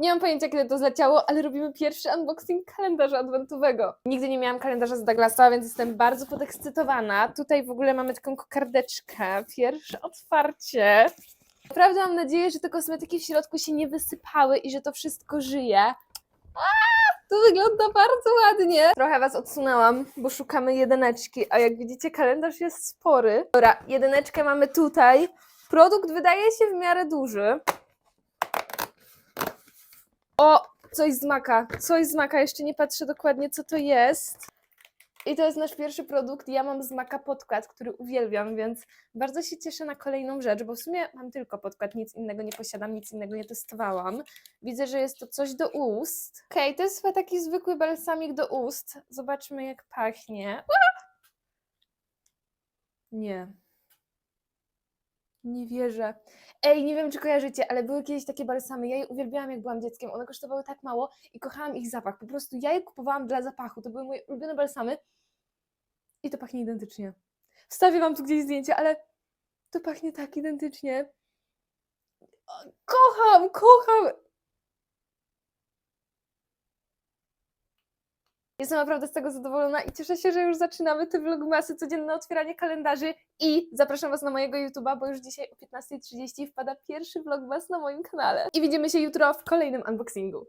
Nie mam pojęcia, kiedy to zleciało, ale robimy pierwszy unboxing kalendarza adwentowego. Nigdy nie miałam kalendarza z Douglasa, więc jestem bardzo podekscytowana. Tutaj w ogóle mamy taką kokardeczkę. Pierwsze otwarcie. Naprawdę mam nadzieję, że te kosmetyki w środku się nie wysypały i że to wszystko żyje. A, to wygląda bardzo ładnie. Trochę was odsunęłam, bo szukamy jedyneczki, a jak widzicie kalendarz jest spory. Dobra, jedyneczkę mamy tutaj. Produkt wydaje się w miarę duży. O, coś z maka, coś z maka, jeszcze nie patrzę dokładnie co to jest. I to jest nasz pierwszy produkt. Ja mam z maka podkład, który uwielbiam, więc bardzo się cieszę na kolejną rzecz, bo w sumie mam tylko podkład, nic innego nie posiadam, nic innego nie testowałam. Widzę, że jest to coś do ust. Okej, to jest chyba taki zwykły balsamik do ust. Zobaczmy jak pachnie. Nie. Nie wierzę. Ej, nie wiem, czy kojarzycie, ale były kiedyś takie balsamy. Ja je uwielbiałam, jak byłam dzieckiem. One kosztowały tak mało i kochałam ich zapach. Po prostu ja je kupowałam dla zapachu. To były moje ulubione balsamy. I to pachnie identycznie. Wstawię wam tu gdzieś zdjęcie, ale to pachnie tak identycznie. Kocham, kocham. Jestem naprawdę z tego zadowolona i cieszę się, że już zaczynamy te vlogmasy, codzienne otwieranie kalendarzy i zapraszam Was na mojego YouTube'a, bo już dzisiaj o 15.30 wpada pierwszy vlogmas na moim kanale. I widzimy się jutro w kolejnym unboxingu.